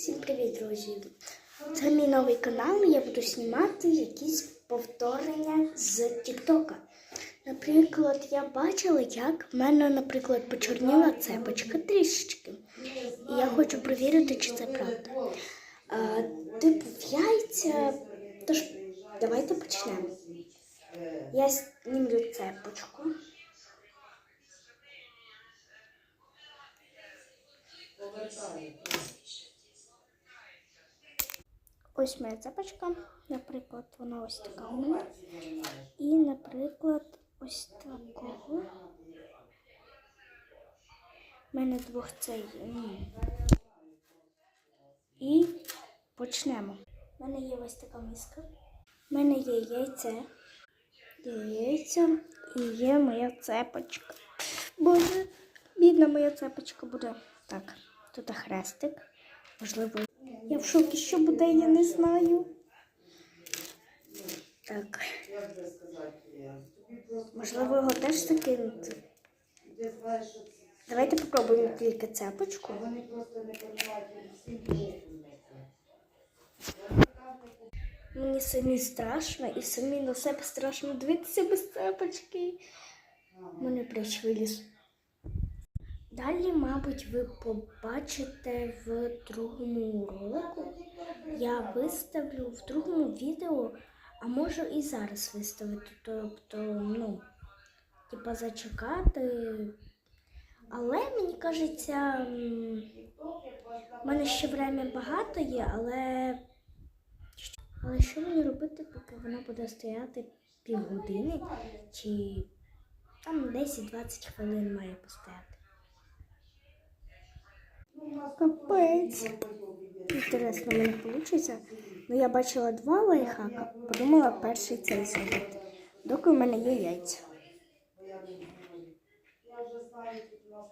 Всім привіт, друзі! Це мій новий канал. Я буду знімати якісь повторення з Тіктока. Наприклад, я бачила, як в мене, наприклад, почорніла цепочка трішечки. І я хочу перевірити, чи це правда. А, типу, в яйця. Тож, давайте почнемо. Я знімлю цепочку. Ось моя цепочка, наприклад, вона ось така у мене. І, наприклад, ось такого. У мене двох цей. ну. І почнемо. У мене є ось така миска. У мене є яйце. Є яйця і є моя цепочка. Боже, бідна моя цепочка буде. Так, тут хрестик. Можливо, я в шокі, що буде, я не знаю. Так. Можливо, його теж закинути. Давайте попробуємо тільки цепочку. Мені самі страшно і самі на себе страшно дивитися без цепочки. Мене прищ виліз. Далі, мабуть, ви побачите в другому ролику. Я виставлю в другому відео, а можу і зараз виставити. Тобто, ну, типа зачекати. Але мені кажеться, в мене ще время багато є, але. Але що мені робити, поки вона буде стояти півгодини чи там 10-20 хвилин має постояти. Капець. Інтересно, в мене вийде. Ну, я бачила два лайфхака, подумала перший цей зробити. Доки в мене є яйця. Я вже знаю, у нас.